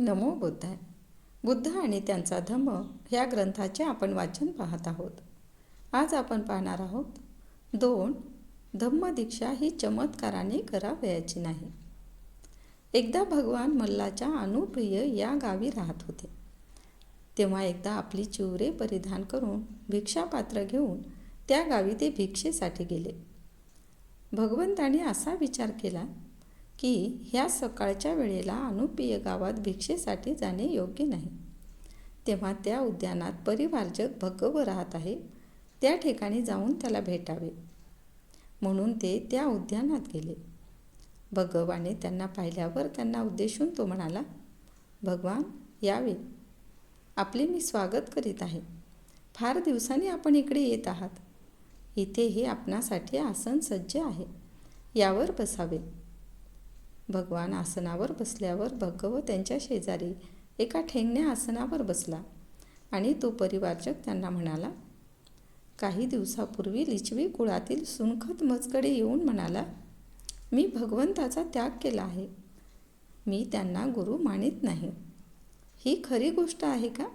नमो बुद्धाय बुद्ध आणि त्यांचा धम्म ह्या ग्रंथाचे आपण वाचन पाहत आहोत. आज आपण पाहणार आहोत दोन धम्मदीक्षा ही चमत्काराने करावयाची नाही. एकदा भगवान मल्लाच्या अनुप्रिय या गावी राहत होते. तेव्हा एकदा आपली चिवरे परिधान करून भिक्षापात्र घेऊन त्या गावी ते भिक्षेसाठी गेले. भगवंताने असा विचार केला की ह्या सकाळच्या वेळेला अनुपिय गावात भिक्षेसाठी जाणे योग्य नाही. तेव्हा त्या उद्यानात परिवारजक भगव राहत आहे. त्या ठिकाणी जाऊन त्याला भेटावे. म्हणून ते त्या उद्यानात गेले. भगवाने त्यांना पाहिल्यावर त्यांना उद्देशून तो म्हणाला भगवान यावे. आपले मी स्वागत करीत आहे. फार दिवसांनी आपण इकडे येत आहात. इथे हे आपणासाठी आसन सज्ज आहे. यावर बसावे. भगवान आसनावर बसल्यावर भगव त्यांच्या शेजारी. एका ठेंगण्या आसनावर बसला आणि तो परिवारजक त्यांना म्हणाला काही दिवसापूर्वी लिचवी कुळातील सुनखत मजकडे येऊन म्हणाला मी भगवंताचा त्याग केला आहे. मी त्यांना गुरु मानित नाही. ही खरी गोष्ट आहे का?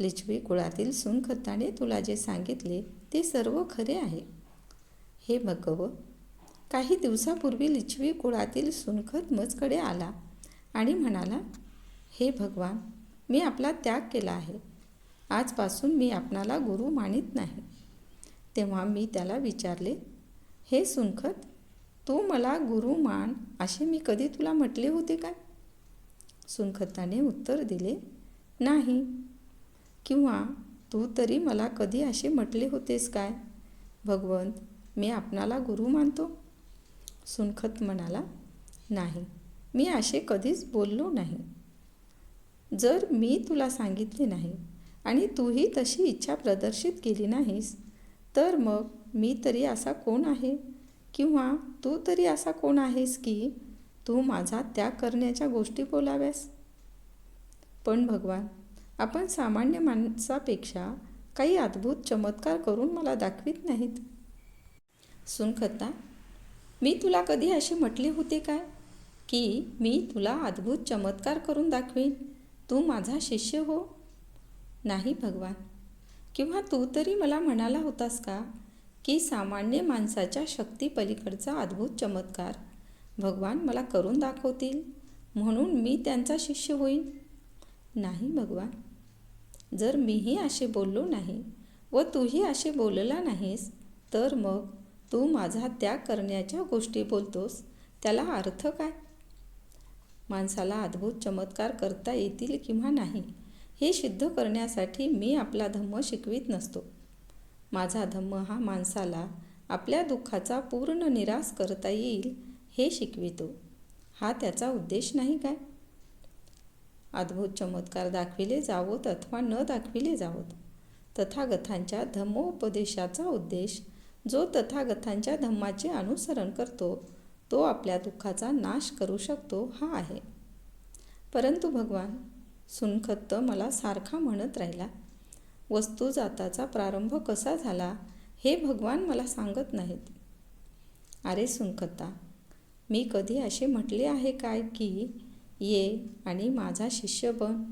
लिचवी कुळातील सुनखताने तुला जे सांगितले ते सर्व खरे आहे. हे भगव काही दिवसापूर्वी लिच्छवी कुळातील सुनखत मजकडे आला आणि म्हणाला हे भगवान मी आपला त्याग केला आहे. आजपासून मी आपणाला गुरु मानित नाही. तेव्हा मी त्याला विचारले हे सुनखत तू मला गुरु मान असे मी कधी तुला म्हटले होते काय? सुनखताने उत्तर दिले नाही. किंवा तू तरी मला कधी असे म्हटले होतेस काय? भगवंत मी आपणाला गुरु मानतो. सुनखत म्हणाला नाही मी असे कधीच बोललो नाही. जर मी तुला सांगितले नाही आणि तूही तशी इच्छा प्रदर्शित केली नाहीस तर मग मी तरी असा कोण आहे? किंवा तू तरी असा कोण आहेस की तू माझा त्याग करण्याच्या गोष्टी बोलाव्यास? पण भगवान आपण सामान्य माणसापेक्षा काही अद्भुत चमत्कार करून मला दाखवित नाहीत. सुनखता मी तुला कधी असे म्हटले होते काय? की मी तुला अद्भुत चमत्कार करून दाखवीन. तू माझा शिष्य हो. नाही भगवान. किंवा तू तरी मला म्हणाला होतास का? की सामान्य माणसाच्या शक्ती पलीकडचा अद्भुत चमत्कार भगवान मला करून दाखवतील म्हणून मी त्यांचा शिष्य होईन? नाही भगवान. जर मीही असे बोललो नाही व तूही असे बोलला नाहीस तर मग तू माझा त्याग करण्याच्या गोष्टी बोलतोस त्याला अर्थ काय? माणसाला अद्भुत चमत्कार करता येतील किंवा नाही हे सिद्ध करण्यासाठी मी आपला धम्म शिकवित नसतो. माझा धम्म हा माणसाला आपल्या दुःखाचा पूर्ण निराश करता येईल हे शिकवितो. हा त्याचा उद्देश नाही काय? अद्भुत चमत्कार दाखविले जावोत अथवा न दाखविले जावोत तथागतांच्या धम्मोपदेशाचा उद्देश जो तथागतांच्या धम्माचे अनुसरण करतो तो आपल्या दुःखाचा नाश करू शकतो हा आहे. परंतु भगवान सुनखत्त मला सारखा म्हणत राहिला वस्तू जाताचा प्रारंभ कसा झाला हे भगवान मला सांगत नाहीत. अरे सुनखत्ता मी कधी असे म्हटले आहे काय की ये आणि माझा शिष्य बन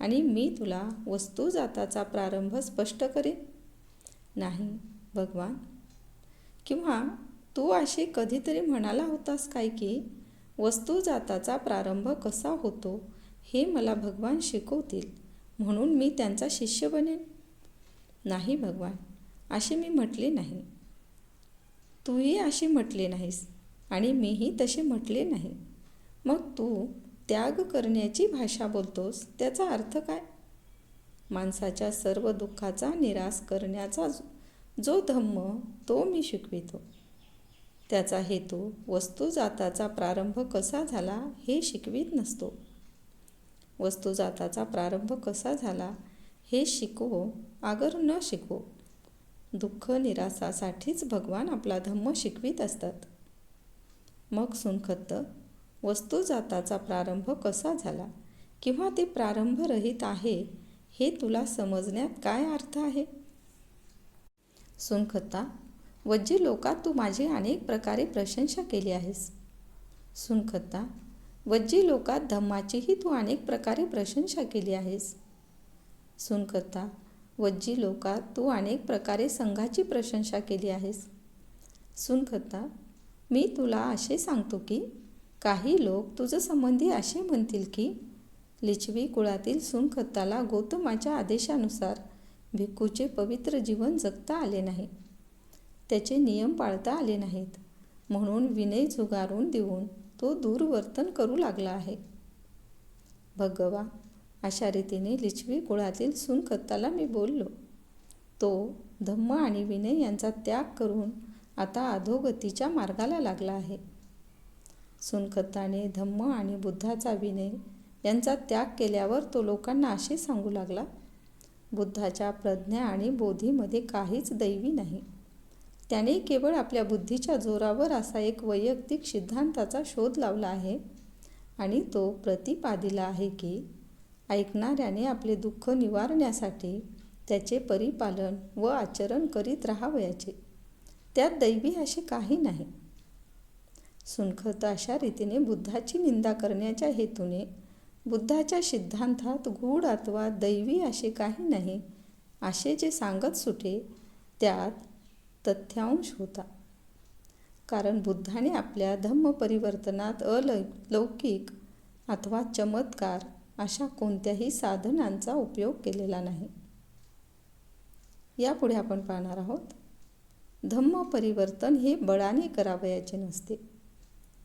आणि मी तुला वस्तू जाताचा प्रारंभ स्पष्ट करेन? नाही भगवान किंवा तू असे कधीतरी म्हणाला होतास काय की वस्तू जाताचा प्रारंभ कसा होतो हे मला भगवान शिकवतील म्हणून मी त्यांचा शिष्य बनेन? नाही भगवान असे मी म्हटले नाही. तूही असे म्हटले नाहीस आणि मीही तसे म्हटले नाही. मग तू त्याग करण्याची भाषा बोलतोस त्याचा अर्थ काय? माणसाच्या सर्व दुःखाचा निराश करण्याचा जो धम्म तो मी शिकवितो. त्याचा हेतू वस्तू जाताचा प्रारंभ कसा झाला हे शिकवित नसतो. वस्तू जाताचा प्रारंभ कसा झाला हे शिकवो आगर न शिकवो दुःख निरासासाठीच भगवान आपला धम्म शिकवित असतात. मग सुनखत्त वस्तू जाताचा प्रारंभ कसा झाला किंवा ते प्रारंभरहित आहे हे तुला समजण्यात काय अर्थ आहे? सुनखता वज्जी लोकात तू माझी अनेक प्रकारे प्रशंसा केली आहेस. सुनखता वज्जी लोकात धम्माचीही तू अनेक प्रकारे प्रशंसा केली आहेस. सुनखता वज्जी लोकात तू अनेक प्रकारे संघाची प्रशंसा केली आहेस. सुनखता मी तुला असे सांगतो की काही लोक तुझं संबंधी असे म्हणतील की लिचवी कुळातील सुनखताला गौतमाच्या आदेशानुसार भिक्खूचे पवित्र जीवन जगता आले नाही. त्याचे नियम पाळता आले नाहीत. म्हणून विनय झुगारून देऊन तो दूरवर्तन करू लागला आहे. भगवा अशा रीतीने लिचवी कुळातील सुनखत्ताला मी बोललो. तो धम्म आणि विनय यांचा त्याग करून आता अधोगतीच्या मार्गाला लागला आहे. सुनखत्ताने धम्म आणि बुद्धाचा विनय यांचा त्याग केल्यावर तो लोकांना असे सांगू लागला बुद्धाच्या प्रज्ञा आणि बोधीमध्ये काहीच दैवी नाही. त्याने केवळ आपल्या बुद्धीच्या जोरावर असा एक वैयक्तिक सिद्धांताचा शोध लावला आहे आणि तो प्रतिपादिला आहे की ऐकणाऱ्याने आपले दुःख निवारण्यासाठी त्याचे परिपालन व आचरण करीत राहावयाचे. त्यात दैवी असे काही नाही. सुनखत अशा रीतीने बुद्धाची निंदा करण्याच्या हेतूने बुद्धाच्या सिद्धांतात गूढ अथवा दैवी असे काही नाही. असे जे सांगत सुटे त्यात तथ्यांश होता. कारण बुद्धाने आपल्या धम्म परिवर्तनात अलौकिक अथवा चमत्कार अशा कोणत्याही साधनांचा उपयोग केलेला नाही. यापुढे आपण पाहणार आहोत धम्म परिवर्तन हे बळाने करावयाचे नसते.